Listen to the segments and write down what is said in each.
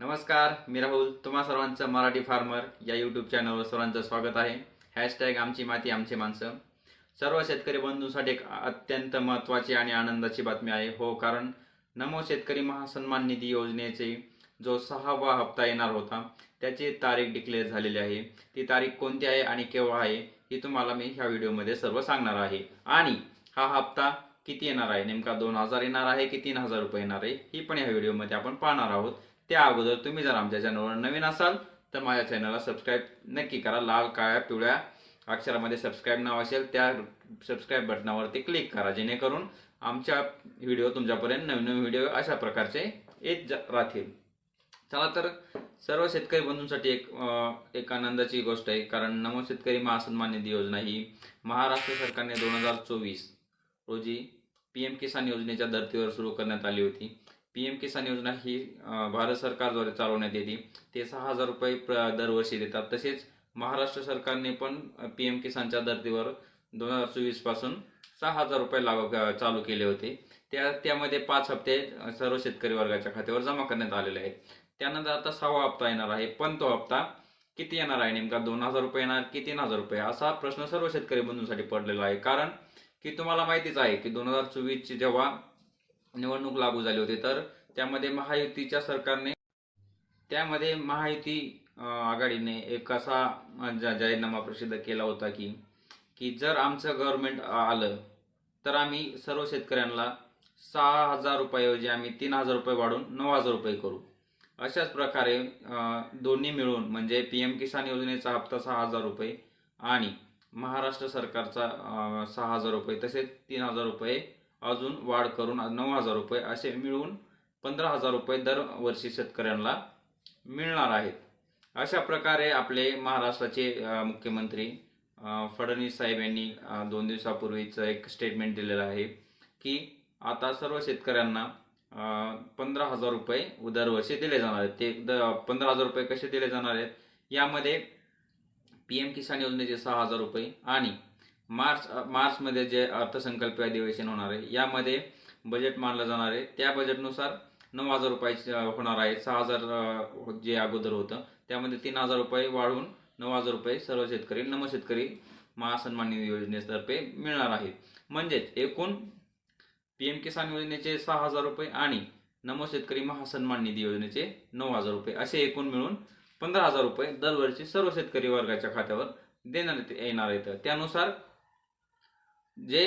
नमस्कार मी राहुल. तुम्हा सर्वांचं मराठी फार्मर या यूट्यूब चॅनलवर सर्वांचं स्वागत आहे. हॅशटॅग आमची माती आमची माणसं. सर्व शेतकरी बंधूंसाठी एक अत्यंत महत्त्वाची आणि आनंदाची बातमी आहे. हो कारण नमो शेतकरी महासन्मान निधी योजनेचे जो सहावा हप्ता येणार होता त्याची तारीख डिक्लेअर झालेली आहे. ती तारीख कोणती आहे आणि केव्हा आहे ही तुम्हाला मी ह्या व्हिडिओमध्ये सर्व सांगणार आहे. आणि हा हप्ता किती येणार आहे? नेमका दोन हजार येणार आहे की तीन हजार रुपये येणार आहे? ही पण या व्हिडिओमध्ये आपण पाहणार आहोत. त्या अगोदर तुम्ही जर आमच्या चॅनलवर नवीन असाल तर माझ्या चॅनलला सबस्क्राईब नक्की करा. लाल काळ्या पिवळ्या अक्षरामध्ये सबस्क्राईब नाव असेल त्या सबस्क्राईब बटनावरती क्लिक करा. जेणेकरून आमच्या व्हिडिओ तुमच्यापर्यंत नवीन नवीन व्हिडिओ अशा प्रकारचे येत जा- राहतील. चला तर सर्व शेतकरी बंधूंसाठी एक एक आनंदाची गोष्ट आहे. कारण नमो शेतकरी महासन्मान निधी योजना ही महाराष्ट्र सरकारने दोन हजार चोवीस रोजी पी एम किसान योजनेच्या धर्तीवर सुरू करण्यात आली होती. पी एम किसान योजना ही भारत सरकारद्वारे चालवण्यात येते. ते सहा हजार रुपये प्र दरवर्षी देतात. तसेच महाराष्ट्र सरकारने पण पी एम किसानच्या धर्तीवर दोन हजार चोवीसपासून सहा हजार रुपये लागू चालू केले होते. त्या त्यामध्ये पाच हप्ते सर्व शेतकरी वर्गाच्या खात्यावर जमा करण्यात आलेले आहेत. त्यानंतर आता सहावा हप्ता येणार आहे. पण तो हप्ता किती येणार आहे नेमका? दोन हजार रुपये येणार की तीन हजार रुपये? असा प्रश्न सर्व शेतकरी बंधूंसाठी पडलेला आहे. कारण की तुम्हाला माहितीच आहे की दोन हजार चोवीसची जेव्हा निवडणूक लागू झाली होती. तर त्यामध्ये महायुतीच्या सरकारने त्यामध्ये महायुती आघाडीने एक असा जाहीरनामा प्रसिद्ध केला होता की की जर आमचं गव्हर्नमेंट आलं तर आम्ही सर्व शेतकऱ्यांना सहा हजार रुपयाऐवजी आम्ही तीन हजार रुपये वाढून नऊ हजार रुपये करू. अशाच प्रकारे दोन्ही मिळून म्हणजे पी एम किसान योजनेचा हप्ता सहा हजार रुपये आणि महाराष्ट्र सरकारचा सहा हजार रुपये तसेच तीन हजार रुपये अजून वाढ करून नऊ हजार रुपये असे मिळून पंधरा हजार रुपये दरवर्षी शेतकऱ्यांना मिळणार आहेत. अशा प्रकारे आपले महाराष्ट्राचे मुख्यमंत्री फडणवीस साहेब यांनी दोन दिवसापूर्वीच एक स्टेटमेंट दिलेलं आहे की आता सर्व शेतकऱ्यांना पंधरा हजार रुपये दरवर्षी दिले जाणार आहेत. ते पंधरा हजार रुपये कसे दिले जाणार आहेत? यामध्ये पी एम किसान योजनेचे सहा हजार रुपये आणि मार्च मार्चमध्ये जे अर्थसंकल्पीय अधिवेशन होणार आहे यामध्ये बजेट मानलं जाणार आहे. त्या बजेटनुसार नऊ हजार रुपयाचे होणार आहे. सहा हजार हो, जे अगोदर होतं त्यामध्ये तीन हजार रुपये वाढवून नऊ हजार रुपये सर्व शेतकरी नम शेतकरी महासन्मान निधी योजनेतर्फे मिळणार आहेत. म्हणजेच एकूण पी एम किसान योजनेचे सहा हजार रुपये आणि नमो शेतकरी महासन्मान निधी योजनेचे नऊ हजार रुपये असे एकूण मिळून पंधरा हजार रुपये दरवर्षी सर्व शेतकरी वर्गाच्या खात्यावर देण्यात येणार आहेत. त्यानुसार जे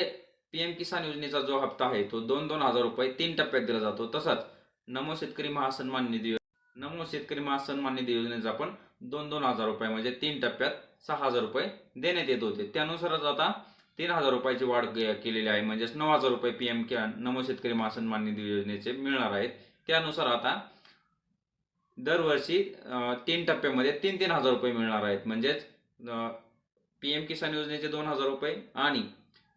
पी एम किसान योजनेचा जो हप्ता आहे तो दोन दोन हजार रुपये तीन टप्प्यात दिला जातो. तसंच नमो शेतकरी महासन्मान निधी नमो शेतकरी महासन्मान निधी योजनेचा पण दोन दोन हजार रुपये म्हणजे तीन टप्प्यात सहा हजार रुपये देण्यात येत होते. त्यानुसारच आता तीन हजार रुपयाची वाढ केलेली आहे. म्हणजेच नऊ हजार रुपये पीएम नमो शेतकरी महासन्मान निधी योजनेचे मिळणार आहेत. त्यानुसार आता दरवर्षी तीन टप्प्यामध्ये तीन तीन हजार रुपये मिळणार आहेत. म्हणजेच पीएम किसान योजनेचे दोन हजार रुपये आणि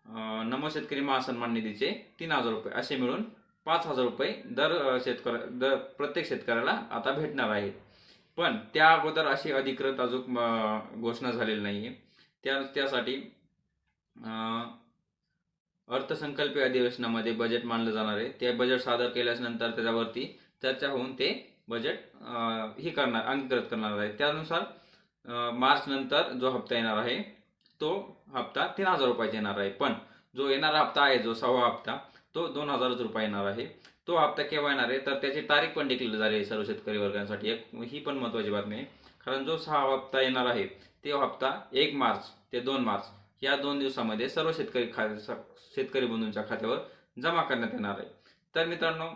नमो शेतकरी महासन्मान निधीचे तीन हजार रुपये असे मिळून पाच हजार रुपये दर शेतकऱ्या दर प्रत्येक शेतकऱ्याला आता भेटणार आहेत. पण त्या अगोदर अशी अधिकृत अजून घोषणा झालेली नाही आहे त्या त्यासाठी अर्थसंकल्पीय अधिवेशनामध्ये बजेट मानलं जाणार आहे. ते बजेट सादर केल्यानंतर त्याच्यावरती चर्चा होऊन ते बजेट ही करणार अंगीकृत करणार आहे. त्यानुसार मार्च नंतर जो हप्ता येणार आहे तो हप्ता तीन हजार रुपयाचा येणार आहे. पण जो येणारा हप्ता आहे जो सहावा हप्ता तो दोन हजारच रुपये येणार आहे. तो हप्ता केव्हा येणार आहे? तर त्याची तारीख पण डिक्लेअर झाली आहे सर्व शेतकरी वर्गांसाठी. एक ही पण महत्वाची बातमी आहे. कारण जो सहा हप्ता येणार आहे तो हप्ता एक मार्च ते दोन मार्च या दोन दिवसामध्ये सर्व शेतकरी खा शेतकरी बंधूंच्या खात्यावर जमा करण्यात येणार आहे. तर मित्रांनो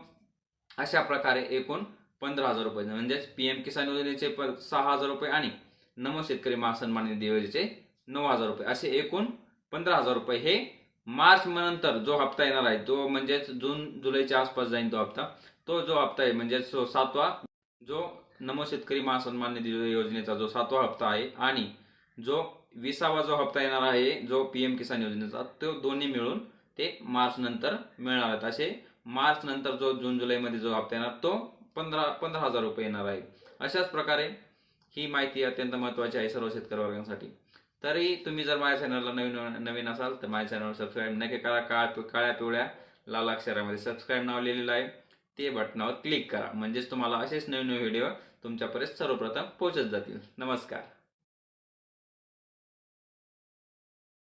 अशा प्रकारे एकूण पंधरा हजार रुपये म्हणजेच पी एम किसान योजनेचे सहा हजार रुपये आणि नमो शेतकरी महासन्मान निधी योजनेचे नऊ हजार रुपये. असे एकूण पंधरा हजार रुपये. हे मार्च नंतर जो हप्ता येणार आहे तो म्हणजेच जून जुलैच्या आसपास जाईल तो हप्ता. तो जो हप्ता आहे म्हणजेच सातवा जो नमो शेतकरी महासन्मान निधी योजनेचा जो सातवा हप्ता आहे आणि जो विसावा जो हप्ता येणार आहे जो पी एम किसान योजनेचा तो दोन्ही मिळून ते मार्च नंतर मिळणार आहेत. असे मार्च नंतर जो जून जुलैमध्ये जो हप्ता येणार तो पंधरा पंधरा हजार रुपये येणार आहे. अशाच प्रकारे ही माहिती अत्यंत महत्त्वाची आहे सर्व शेतकरी वर्गांसाठी. तरी तुम्ही जर माझ्या चॅनलला नवीन नवीन असाल तर माझ्या चॅनलवर सबस्क्राईब नक्की करा. काळ्या काळ्या पिवळ्या लाल अक्षरामध्ये सबस्क्राईब नाव लिहिलेलं आहे. ते बटनावर क्लिक करा. म्हणजेच तुम्हाला असेच नवीन नवीन व्हिडिओ तुमच्यापर्यंत सर्वप्रथम पोहोचत जातील. नमस्कार.